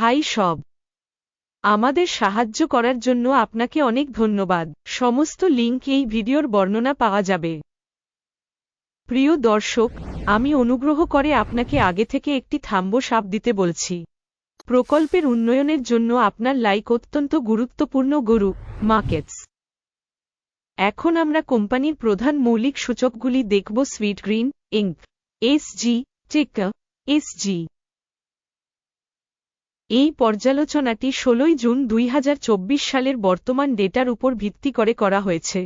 High সব। আমাদের সাহায্য করার জন্য আপনাকে অনেক ধন্যবাদ। সমস্ত লিঙ্ক এই ভিডিওর বর্ণনা পাওয়া যাবে। প্রিয় দর্শক, আমি অনুগ্রহ করে আপনাকে আগে থেকে একটি থাম্ব সাপ দিতে বলছি। প্রকল্পের উন্নয়নের জন্য আপনার লাইক অত্যন্ত গুরুত্বপূর্ণ গরু, মার্কেটস। এখন আমরা কোম্পানির প্রধান মৌলিক সূচকগুলি দেখব Sweetgreen Inc, SG, tech, SG. এই পর্যালোচনাটি ষোলোই জুন দুই হাজার চব্বিশ সালের বর্তমান ডেটার উপর ভিত্তি করে করা হয়েছে।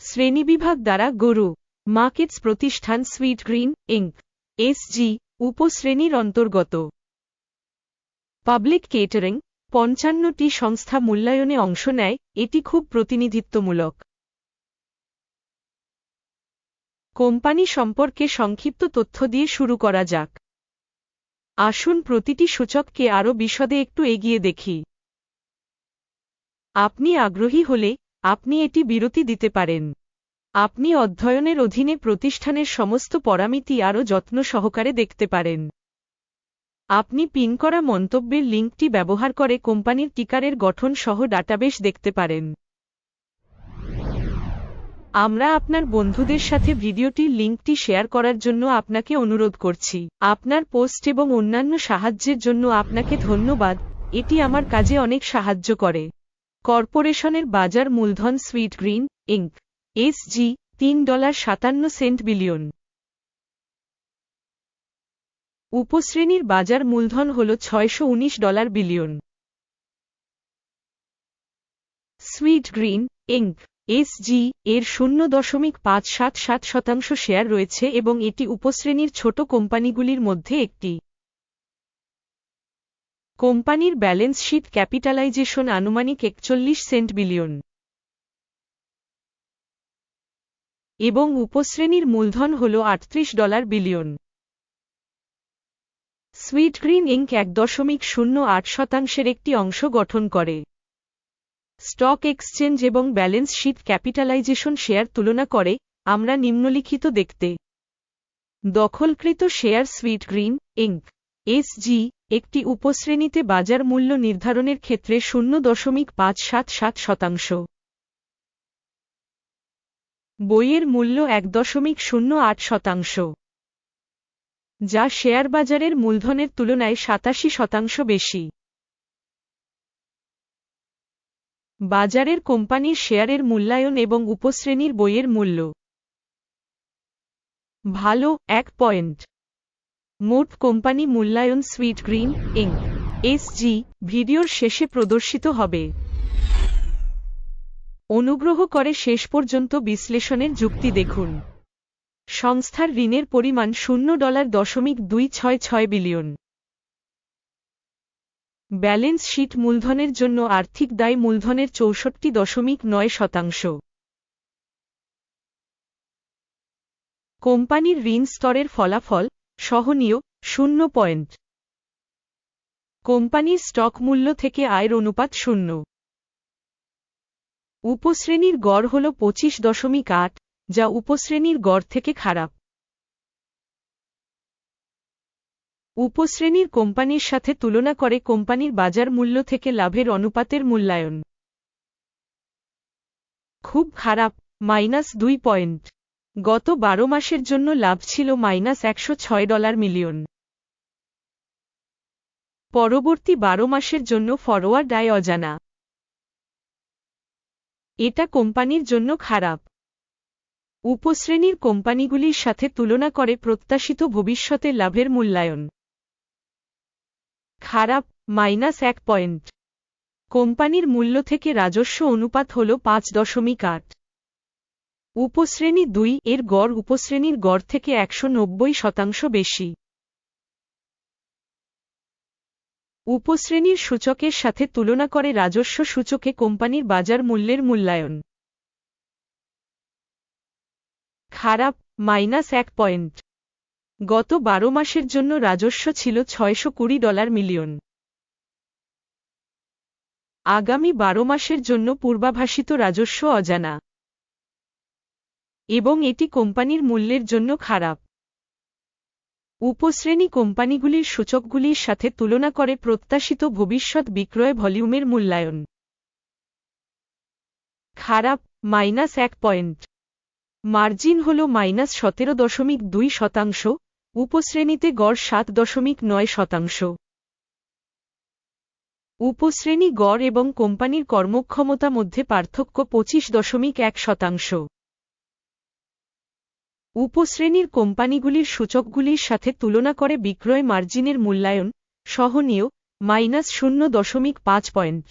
শ্রেণীবিভাগ দ্বারা গরু, মার্কেটস প্রতিষ্ঠান সুইট গ্রিন ইঙ্ক এসজি উপশ্রেণীর অন্তর্গত। পাবলিক কেটারিং, পঞ্চান্নটি সংস্থা মূল্যায়নে অংশ নেয়, এটি খুব প্রতিনিধিত্বমূলক। কোম্পানি সম্পর্কে সংক্ষিপ্ত তথ্য দিয়ে শুরু করা যাক। আসুন প্রতিটি সূচককে আরও বিশদে একটু এগিয়ে দেখি। আপনি আগ্রহী হলে আপনি এটি বিরতি দিতে পারেন। আপনি অধ্যয়নের অধীনে প্রতিষ্ঠানের সমস্ত পরামিতি আরও যত্ন সহকারে দেখতে পারেন। আপনি পিন করা মন্তব্যের লিঙ্কটি ব্যবহার করে কোম্পানির টিকারের গঠন সহ ডাটাবেস দেখতে পারেন। আমরা আপনার বন্ধুদের সাথে ভিডিওটির লিঙ্কটি শেয়ার করার জন্য আপনাকে অনুরোধ করছি। আপনার পোস্ট এবং অন্যান্য সাহায্যের জন্য আপনাকে ধন্যবাদ। এটি আমার কাজে অনেক সাহায্য করে। কর্পোরেশনের বাজার মূলধন সুইট গ্রিন, ইঙ্ক এসজি তিন ডলার সাতান্ন সেন্ট বিলিয়ন। উপশ্রেণীর বাজার মূলধন হল ছয়শো উনিশ dollar billion. Sweetgreen, Inc SG এর শূন্য দশমিক পাঁচ সাত সাত শতাংশ শেয়ার রয়েছে এবং এটি উপশ্রেণীর ছোট কোম্পানিগুলির মধ্যে একটি। কোম্পানির ব্যালেন্স শিট ক্যাপিটালাইজেশন আনুমানিক একচল্লিশ সেন্ট বিলিয়ন। এবং উপশ্রেণীর মূলধন হল আটত্রিশ dollar billion. Sweetgreen Inc এক দশমিক শূন্য আট শতাংশের একটি অংশ গঠন করে। স্টক এক্সচেঞ্জ এবং ব্যালেন্স শীট ক্যাপিটালাইজেশন শেয়ার তুলনা করে, আমরা নিম্নলিখিত দেখতে। দখলকৃত share Sweetgreen, Inc SG একটি উপশ্রেণীতে বাজার মূল্য নির্ধারণের ক্ষেত্রে শূন্য দশমিক পাঁচ সাত সাত শতাংশ। বইয়ের মূল্য এক দশমিক শূন্য আট শতাংশ। যা শেয়ার বাজারের মূলধনের তুলনায় সাতাশি শতাংশ বেশি। বাজারের কোম্পানির শেয়ারের মূল্যায়ন এবং উপশ্রেণীর বইয়ের মূল্য। ভালো, এক পয়েন্ট। মোট কোম্পানি মূল্যায়ন সুইট গ্রিন, ইঙ্ক। এসজি ভিডিওর শেষে প্রদর্শিত হবে। অনুগ্রহ করে শেষ পর্যন্ত বিশ্লেষণের যুক্তি দেখুন। সংস্থার ঋণের পরিমাণ শূন্য ডলার দশমিক দুই ছয় ছয় বিলিয়ন। ব্যালেন্স শিট মূলধনের জন্য আর্থিক দায় মূলধনের চৌষট্টি দশমিক নয় শতাংশ। কোম্পানির ঋণ স্তরের ফলাফল, সহনীয়, শূন্য পয়েন্ট। কোম্পানির স্টক মূল্য থেকে আয়ের অনুপাত শূন্য। উপশ্রেণীর গড় হল পঁচিশ দশমিক আট, যা উপশ্রেণীর গড় থেকে খারাপ। উপশ্রেণীর কোম্পানির সাথে তুলনা করে কোম্পানির বাজার মূল্য থেকে লাভের অনুপাতের মূল্যায়ন। খুব খারাপ, মাইনাস দুই পয়েন্ট। গত বারো মাসের জন্য লাভ ছিল মাইনাস একশো ছয় ডলার মিলিয়ন। পরবর্তী বারো মাসের জন্য ফরওয়ার্ড আয় অজানা। এটা কোম্পানির জন্য খারাপ। উপশ্রেণীর কোম্পানিগুলির সাথে তুলনা করে প্রত্যাশিত ভবিষ্যতে লাভের মূল্যায়ন। খারাপ, মাইনাস এক পয়েন্ট। কোম্পানির মূল্য থেকে রাজস্ব অনুপাত হল পাঁচ দশমিক আট। উপশ্রেণী দুই এর গড় উপশ্রেণীর গড় থেকে একশো নব্বই শতাংশ বেশি। উপশ্রেণীর সূচকের সাথে তুলনা করে রাজস্ব সূচকে কোম্পানির বাজার মূল্যের মূল্যায়ন। খারাপ, মাইনাস এক পয়েন্ট। গত বারো মাসের জন্য রাজস্ব ছিল ছয়শো কুড়ি ডলার মিলিয়ন। আগামী বারো মাসের জন্য পূর্বাভাসিত রাজস্ব অজানা। এবং এটি কোম্পানির মূল্যের জন্য খারাপ। উপশ্রেণী কোম্পানিগুলির সূচকগুলির সাথে তুলনা করে প্রত্যাশিত ভবিষ্যৎ বিক্রয় ভলিউমের মূল্যায়ন। খারাপ, মাইনাস এক পয়েন্ট। মার্জিন হল মাইনাস সতেরো দশমিক দুই শতাংশ উপশ্রেণীতে গড় সাত দশমিক নয় শতাংশ। উপশ্রেণী গড় এবং কোম্পানির কর্মক্ষমতা মধ্যে পার্থক্য পঁচিশ দশমিক এক শতাংশ। উপশ্রেণীর কোম্পানিগুলির সূচকগুলির সাথে তুলনা করে বিক্রয় মার্জিনের মূল্যায়ন সহনীয় মাইনাস শূন্য দশমিক পাঁচ পয়েন্ট।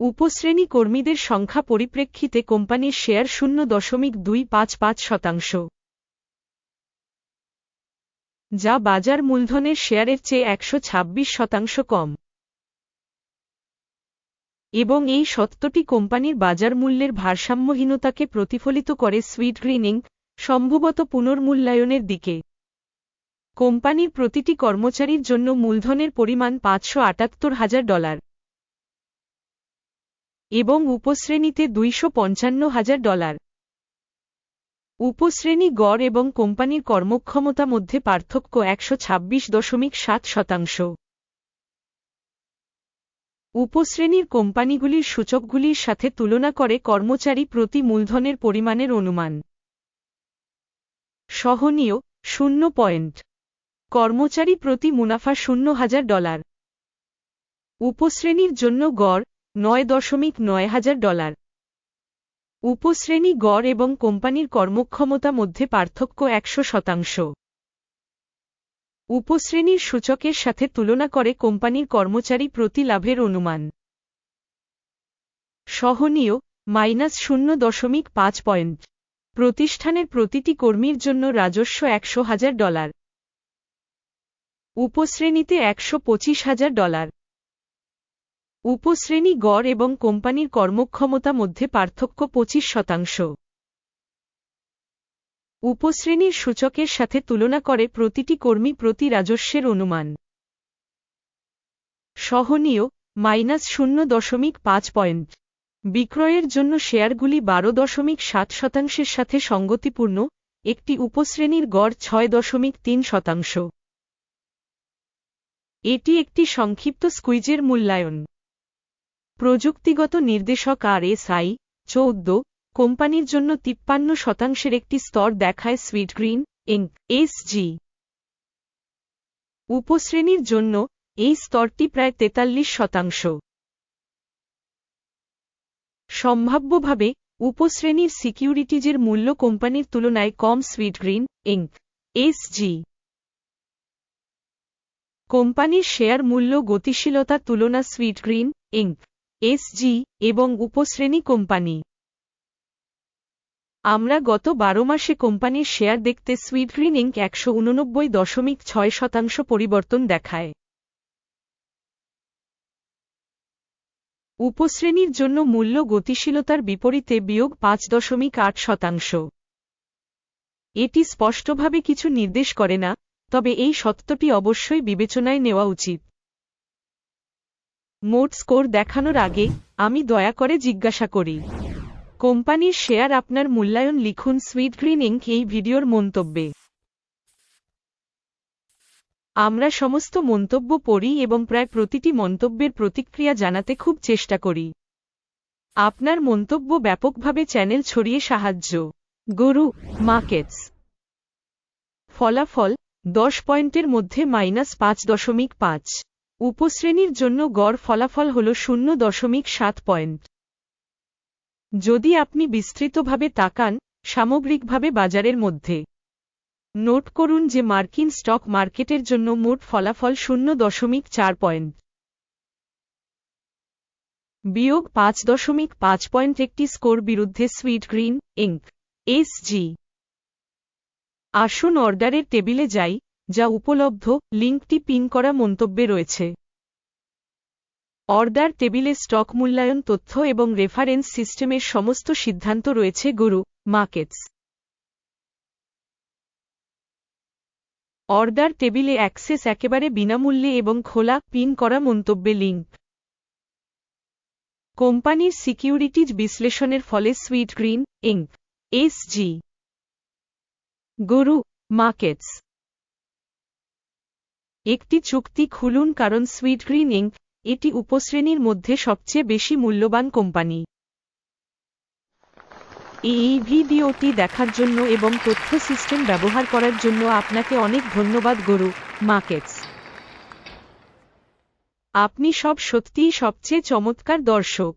উপশ্রেণী কর্মীদের সংখ্যা পরিপ্রেক্ষিতে কোম্পানির শেয়ার শূন্য দশমিক দুই পাঁচ পাঁচ শতাংশ। যা বাজার মূলধনের শেয়ারের চেয়ে একশো ছাব্বিশ শতাংশ কম। এবং এই সত্যটি কোম্পানির বাজার মূল্যের ভারসাম্যহীনতাকে প্রতিফলিত করে সুইট গ্রিনিং সম্ভবত পুনর্মূল্যায়নের দিকে। কোম্পানির প্রতিটি কর্মচারীর জন্য মূলধনের পরিমাণ পাঁচশো আটাত্তর হাজার ডলার এবং উপশ্রেণীতে দুইশো পঞ্চান্ন হাজার ডলার। উপশ্রেণী গড় এবং কোম্পানির কর্মক্ষমতা মধ্যে পার্থক্য একশো ছাব্বিশ দশমিক সাত শতাংশ। উপশ্রেণীর কোম্পানিগুলির সূচকগুলির সাথে তুলনা করে কর্মচারী প্রতি মূলধনের পরিমাণের অনুমান। সহনীয়, শূন্য পয়েন্ট। কর্মচারী প্রতি মুনাফা শূন্য হাজার ডলার। উপশ্রেণীর জন্য গড় নয় দশমিক নয় হাজার ডলার। উপশ্রেণী গড় এবং কোম্পানির কর্মক্ষমতা মধ্যে পার্থক্য একশো শতাংশ। উপশ্রেণীর সূচকের সাথে তুলনা করে কোম্পানির কর্মচারী প্রতি লাভের অনুমান। সহনীয়, মাইনাস শূন্য দশমিক পাঁচ পয়েন্ট। প্রতিষ্ঠানের প্রতিটি কর্মীর জন্য রাজস্ব একশো হাজার ডলার। উপশ্রেণীতে একশো পঁচিশ হাজার ডলার। উপশ্রেণী গড় এবং কোম্পানির কর্মক্ষমতা মধ্যে পার্থক্য পঁচিশ শতাংশ। উপশ্রেণীর সূচকের সাথে তুলনা করে প্রতিটি কর্মী প্রতি রাজস্বের অনুমান। সহনীয়, মাইনাস শূন্য দশমিক পাঁচ পয়েন্ট। বিক্রয়ের জন্য শেয়ারগুলি বারো দশমিক সাত শতাংশের সাথে সঙ্গতিপূর্ণ, একটি উপশ্রেণীর গড় ছয় দশমিক তিন শতাংশ। এটি একটি সংক্ষিপ্ত স্কুইজের মূল্যায়ন। প্রযুক্তিগত নির্দেশক আর এস আই চৌদ্দ, কোম্পানির জন্য তিপ্পান্ন শতাংশের একটি স্তর দেখায় সুইট গ্রিন ইঙ্ক এসজি উপশ্রেণীর জন্য এই স্তরটি প্রায় তেতাল্লিশ শতাংশ। সম্ভাব্যভাবে উপশ্রেণীর সিকিউরিটিজের মূল্য কোম্পানির তুলনায় কম সুইট গ্রিন ইঙ্ক এসজি কোম্পানির শেয়ার মূল্য গতিশীলতা তুলনা সুইট গ্রিন ইঙ্ক এসজি এবং উপশ্রেণী কোম্পানি। আমরা গত বারো মাসে কোম্পানির শেয়ার দেখতে সুইটগ্রিন ইঙ্ক একশো উননব্বই দশমিক ছয় শতাংশ পরিবর্তন দেখায়। উপশ্রেণীর জন্য মূল্য গতিশীলতার বিপরীতে বিয়োগ পাঁচ দশমিক আট শতাংশ। এটি স্পষ্টভাবে কিছু নির্দেশ করে না, তবে এই সত্যটি অবশ্যই বিবেচনায় নেওয়া উচিত। মোট স্কোর দেখানোর আগে আমি দয়া করে জিজ্ঞাসা করি। কোম্পানির শেয়ার আপনার মূল্যায়ন লিখুন সুইট গ্রিন এই ভিডিওর মন্তব্যে। আমরা সমস্ত মন্তব্য পড়ি এবং প্রায় প্রতিটি মন্তব্যের প্রতিক্রিয়া জানাতে খুব চেষ্টা করি। আপনার মন্তব্য ব্যাপকভাবে চ্যানেল ছড়িয়ে সাহায্য। গরু, মার্কেটস। ফলাফল দশ পয়েন্টের মধ্যে মাইনাস পাঁচ দশমিক পাঁচ। উপশ্রেণীর জন্য গড় ফলাফল হল শূন্য দশমিক সাত পয়েন্ট। যদি আপনি বিস্তৃতভাবে তাকান, সামগ্রিকভাবে বাজারের মধ্যে। নোট করুন যে মার্কিন স্টক মার্কেটের জন্য মোট ফলাফল শূন্য দশমিক চার পয়েন্ট। বিয়োগ পাঁচ দশমিক পাঁচ পয়েন্ট একটি স্কোর বিরুদ্ধে সুইট গ্রিন, ইঙ্ক এসজি আসুন অর্ডারের টেবিলে যাই। যা উপলব্ধ লিঙ্কটি পিন করা মন্তব্যে রয়েছে। অর্ডার টেবিলে স্টক মূল্যায়ন তথ্য এবং রেফারেন্স সিস্টেমের সমস্ত সিদ্ধান্ত রয়েছে গুরু মার্কেটস। অর্ডার টেবিলে অ্যাক্সেস একেবারে বিনামূল্যে এবং খোলা পিন করা মন্তব্যে লিঙ্ক। কোম্পানির সিকিউরিটিজ বিশ্লেষণের ফলে সুইট গ্রিন ইঙ্ক এসজি গুরু মার্কেটস। একটি চুক্তি খুলুন কারণ সুইট গ্রিন, এটি উপশ্রেণীর মধ্যে সবচেয়ে বেশি মূল্যবান কোম্পানি। এই ভিডিওটি দেখার জন্য এবং তথ্য সিস্টেম ব্যবহার করার জন্য আপনাকে অনেক ধন্যবাদ, গরু মার্কেটস। আপনি সব সত্যিই সবচেয়ে চমৎকার দর্শক।